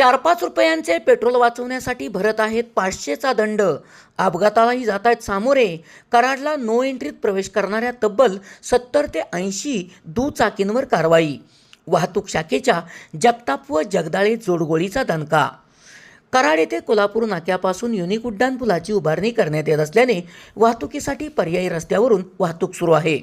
चार पाच रुपयांचे पेट्रोल वाचवण्यासाठी भरत आहेत पाचशेचा दंड. अपघातालाही जात आहेत सामोरे. कराडला नो एंट्रीत प्रवेश करणाऱ्या तब्बल सत्तर ते ऐंशी दुचाकींवर कारवाई. वाहतूक शाखेच्या जगताप व जगदाळे जोडगोळीचा दणका. कराड येथे कोल्हापूर नाक्यापासून युनिक उड्डाण पुलाची उभारणी करण्यात येत असल्याने वाहतुकीसाठी पर्यायी रस्त्यावरून वाहतूक सुरू आहे.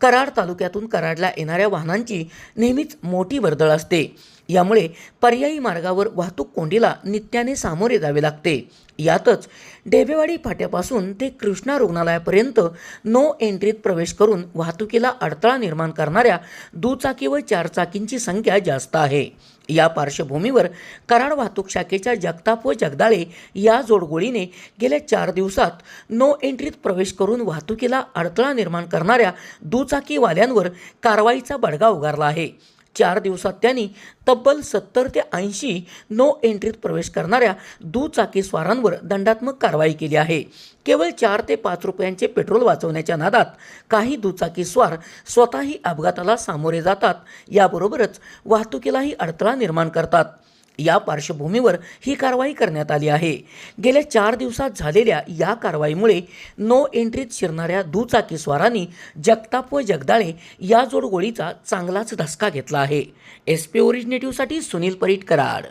कराड तालुक्यातून कराडला येणाऱ्या वाहनांची नेहमीच मोठी वर्दळ असते. यामुळे पर्यायी मार्गावर वाहतूक कोंडीला नित्याने सामोरे जावे लागते. यातच डेबेवाडी फाट्यापासून ते कृष्णा रुग्णालयापर्यंत नो एंट्रीत प्रवेश करून वाहतुकीला अडथळा निर्माण करणाऱ्या दुचाकी व चारचाकींची संख्या जास्त आहे. या पार्श्वभूमीवर कराड वाहतूक शाखेच्या जगताप व जगदाळे या जोडगोळीने गेल्या चार दिवसात नो एंट्रीत प्रवेश करून वाहतुकीला अडथळा निर्माण करणाऱ्या दुचाकीवाल्यांवर कारवाईचा बडगा उगारला आहे. चार दिवसात त्यांनी तब्बल सत्तर ते ऐंशी नो एंट्रीत प्रवेश करणाऱ्या दुचाकी स्वारांवर दंडात्मक कारवाई केली आहे. केवळ चार ते पाच रुपयांचे पेट्रोल वाचवण्याच्या नादात काही दुचाकी स्वार स्वतःही अपघाताला सामोरे जातात. याबरोबरच वाहतुकीलाही अडथळा निर्माण करतात. या पार्श्वभूमीवर ही कारवाई करण्यात आली आहे. गेल्या चार दिवसात झालेल्या या कारवाईमुळे नो एंट्रीत शिरणाऱ्या दुचाकीस्वारांनी जगताप व जगदाळे या जोडगोळीचा चांगलाच धसका घेतला आहे. एस पी ओरिजिनेटिव्हसाठी सुनील परीट कराड